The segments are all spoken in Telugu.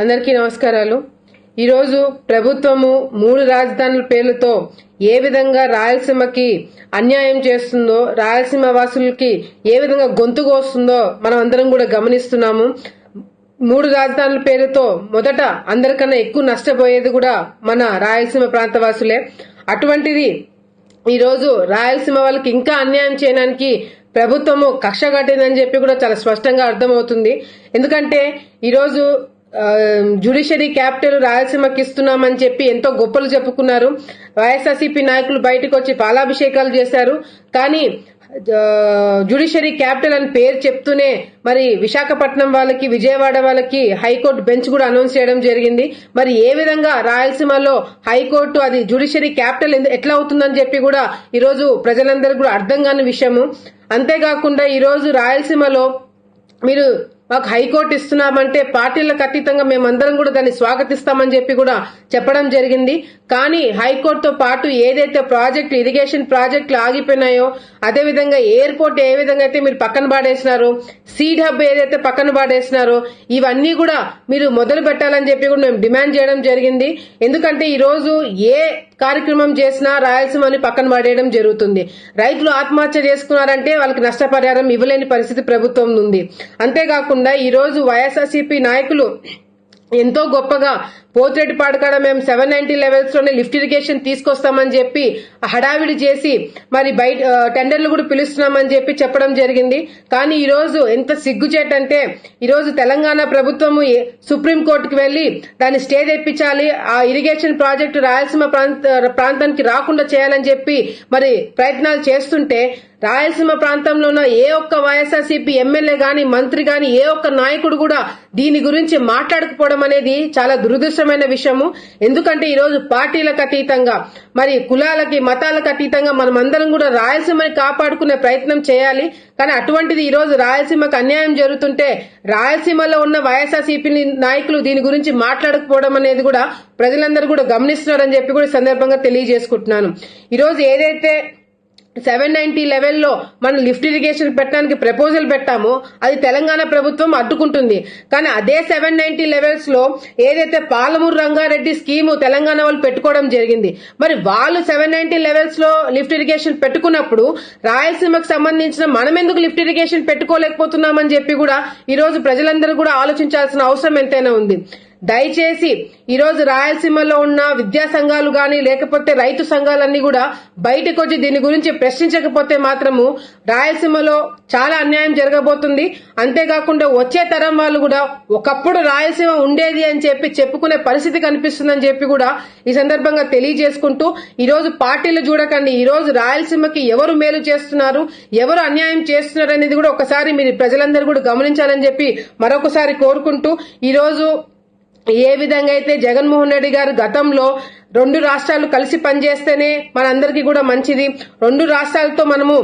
అందరికీ నమస్కారాలు. ఈరోజు ప్రభుత్వము మూడు రాజధానుల పేర్లతో ఏ విధంగా రాయలసీమకి అన్యాయం చేస్తుందో రాయలసీమ వాసులకి ఏ విధంగా గొంతు వస్తుందో మనం అందరం కూడా గమనిస్తున్నాము. మూడు రాజధానుల పేరుతో మొదట అందరికన్నా ఎక్కువ నష్టపోయేది కూడా మన రాయలసీమ ప్రాంతవాసులే అటువంటిది ఈరోజు రాయలసీమ వాళ్ళకి ఇంకా అన్యాయం చేయడానికి ప్రభుత్వము కక్ష కట్టిందని చెప్పి కూడా చాలా స్పష్టంగా అర్థమవుతుంది. ఎందుకంటే ఈరోజు జ్యుడిషియరీ క్యాపిటల్ రాయలసీమకి ఇస్తున్నామని చెప్పి ఎంతో గొప్పలు చెప్పుకున్నారు. వైఎస్ఆర్సీపీ నాయకులు బయటకు వచ్చి పాలాభిషేకాలు చేశారు. కానీ జ్యుడిషియరీ క్యాపిటల్ అని పేరు చెప్తూనే మరి విశాఖపట్నం వాళ్ళకి విజయవాడ వాళ్ళకి హైకోర్టు బెంచ్ కూడా అనౌన్స్ చేయడం జరిగింది. మరి ఏ విధంగా రాయలసీమలో హైకోర్టు అది జ్యుడిషియరీ క్యాపిటల్ ఎట్లా అవుతుందని చెప్పి కూడా ఈరోజు ప్రజలందరికీ కూడా అర్థం కాని విషయము. అంతేకాకుండా ఈరోజు రాయలసీమలో మీరు మాకు హైకోర్టు ఇస్తున్నామంటే పార్టీలకు అతీతంగా మేమందరం కూడా దాన్ని స్వాగతిస్తామని చెప్పి కూడా చెప్పడం జరిగింది. కానీ హైకోర్టుతో పాటు ఏదైతే ప్రాజెక్టు ఇరిగేషన్ ప్రాజెక్టులు ఆగిపోయినాయో అదేవిధంగా ఎయిర్పోర్ట్ ఏ విధంగా అయితే మీరు పక్కన పాడేసినారో సీడ్ హబ్ ఏదైతే పక్కన పాడేసినారో ఇవన్నీ కూడా మీరు మొదలు పెట్టాలని చెప్పి కూడా మేము డిమాండ్ చేయడం జరిగింది. ఎందుకంటే ఈ రోజు ఏ కార్యక్రమం చేసినా రాయలసీమని పక్కన పడేయడం జరుగుతుంది. రైతులు ఆత్మహత్య చేసుకున్నారంటే వాళ్ళకి నష్టపరిహారం ఇవ్వలేని పరిస్థితి ప్రభుత్వం ఉంది. అంతేకాకుండా కాకుండా ఈరోజు వైఎస్ఆర్సీపీ నాయకులు ఎంతో గొప్పగా పోతిరెడ్డి పాడకాడ మేము సెవెన్ నైన్టీ లెవెల్స్లోనే లిఫ్ట్ ఇరిగేషన్ తీసుకొస్తామని చెప్పి హడావిడి చేసి మరి బయట టెండర్లు కూడా పిలుస్తున్నామని చెప్పి చెప్పడం జరిగింది. కానీ ఈ రోజు ఎంత సిగ్గుచేటంటే ఈరోజు తెలంగాణ ప్రభుత్వము సుప్రీంకోర్టుకు వెళ్ళి దాన్ని స్టే తెప్పించాలి ఆ ఇరిగేషన్ ప్రాజెక్టు రాయలసీమ ప్రాంతానికి రాకుండా చేయాలని చెప్పి మరి ప్రయత్నాలు చేస్తుంటే రాయలసీమ ప్రాంతంలో ఉన్న ఏ ఒక్క వైఎస్ఆర్సీపీ ఎమ్మెల్యే గాని మంత్రి గాని ఏ ఒక్క నాయకుడు కూడా దీని గురించి మాట్లాడకపోవడం అనేది చాలా దురదృష్టమైన విషయము. ఎందుకంటే ఈరోజు పార్టీలకు అతీతంగా మరి కులాలకి మతాలకు అతీతంగా మనం అందరం కూడా రాయలసీమని కాపాడుకునే ప్రయత్నం చేయాలి. కానీ అటువంటిది ఈరోజు రాయలసీమకు అన్యాయం జరుగుతుంటే రాయలసీమలో ఉన్న వైఎస్ఆర్సీపీ నాయకులు దీని గురించి మాట్లాడకపోవడం అనేది కూడా ప్రజలందరూ కూడా గమనిస్తున్నారని చెప్పి కూడా సందర్భంగా తెలియజేసుకుంటున్నాను. ఈరోజు ఏదైతే సెవెన్ నైన్టీ లెవెల్లో మనం లిఫ్ట్ ఇరిగేషన్ పెట్టడానికి ప్రపోజల్ పెట్టామో అది తెలంగాణ ప్రభుత్వం అడ్డుకుంటుంది. కానీ అదే సెవెన్ నైన్టీ లెవెల్స్లో ఏదైతే పాలమూరు రంగారెడ్డి స్కీము తెలంగాణ వాళ్ళు పెట్టుకోవడం జరిగింది మరి వాళ్ళు సెవెన్ నైన్టీ లెవెల్స్లో లిఫ్ట్ ఇరిగేషన్ పెట్టుకున్నప్పుడు రాయలసీమకు సంబంధించిన మనం ఎందుకు లిఫ్ట్ ఇరిగేషన్ పెట్టుకోలేకపోతున్నామని చెప్పి కూడా ఈ రోజు ప్రజలందరూ కూడా ఆలోచించాల్సిన అవసరం ఎంతైనా ఉంది. దయచేసి ఈరోజు రాయలసీమలో ఉన్న విద్యా సంఘాలు గాని లేకపోతే రైతు సంఘాలన్నీ కూడా బయటకు వచ్చి దీని గురించి ప్రశ్నించకపోతే మాత్రము రాయలసీమలో చాలా అన్యాయం జరగబోతుంది. అంతేకాకుండా వచ్చే తరం వాళ్ళు కూడా ఒకప్పుడు రాయలసీమ ఉండేది అని చెప్పి చెప్పుకునే పరిస్థితి కనిపిస్తుందని చెప్పి కూడా ఈ సందర్భంగా తెలియజేసుకుంటూ ఈరోజు పార్టీలు చూడకండి. ఈరోజు రాయలసీమకి ఎవరు మేలు చేస్తున్నారు ఎవరు అన్యాయం చేస్తున్నారు అనేది కూడా ఒకసారి మీరు ప్రజలందరూ కూడా గమనించాలని చెప్పి మరొకసారి కోరుకుంటూ ఈరోజు ఏ విధంగా అయితే జగన్మోహన్ రెడ్డి గారు గతంలో రెండు రాష్ట్రాలు కలిసి పనిచేస్తేనే మనందరికీ కూడా మంచిది. రెండు రాష్ట్రాలతో మనము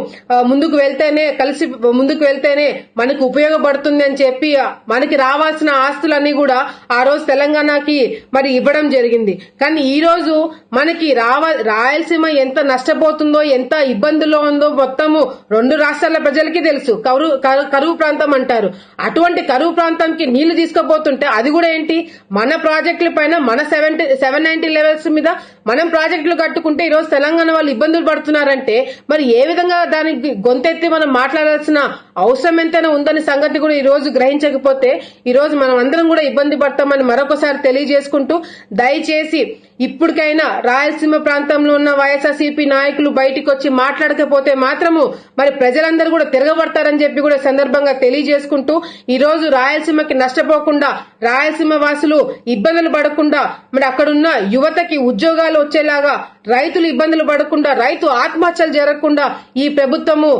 ముందుకు వెళ్తేనే కలిసి ముందుకు వెళ్తేనే మనకు ఉపయోగపడుతుంది అని చెప్పి మనకి రావాల్సిన ఆస్తులన్నీ కూడా ఆ రోజు తెలంగాణకి మరి ఇవ్వడం జరిగింది. కానీ ఈ రోజు మనకి రావ రాయలసీమ ఎంత నష్టపోతుందో ఎంత ఇబ్బందుల్లో ఉందో మొత్తము రెండు రాష్ట్రాల ప్రజలకి తెలుసు. కరువు కరువు ప్రాంతం అంటారు. అటువంటి కరువు ప్రాంతంకి నీళ్ళు తీసుకుపోతుంటే అది కూడా ఏంటి? మన ప్రాజెక్టుల పైన మన సెవెంటీ సెవెన్ నైన్టీ లెవెల్స్ మీద మనం ప్రాజెక్టులు కట్టుకుంటే ఈరోజు తెలంగాణ వాళ్ళు ఇబ్బందులు పడుతున్నారంటే మరి ఏ విధంగా దానికి గొంతెత్తి మనం మాట్లాడాల్సిన అవసరం ఎంతైనా ఉందని సంగతి కూడా ఈ రోజు గ్రహించకపోతే ఈ రోజు మనం అందరం కూడా ఇబ్బంది పడతామని మరొకసారి తెలియజేసుకుంటూ దయచేసి ఇప్పటికైనా రాయలసీమ ప్రాంతంలో ఉన్న వైఎస్ఆర్సీపీ నాయకులు బయటికి వచ్చి మాట్లాడకపోతే మాత్రము మరి ప్రజలందరూ కూడా తిరగబడతారని చెప్పి కూడా సందర్భంగా తెలియజేసుకుంటూ ఈ రోజు రాయలసీమకి నష్టపోకుండా రాయలసీమ వాసులు ఇబ్బందులు పడకుండా మరి అక్కడున్న యువతకి ఉద్యోగాలు వచ్చేలాగా రైతులు ఇబ్బందులు పడకుండా రైతు ఆత్మహత్యలు జరగకుండా ఈ ప్రభుత్వము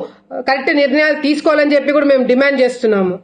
కరెక్ట్ నిర్ణయాలు తీసుకోవాలని చెప్పి కూడా మేము డిమాండ్ చేస్తున్నాము.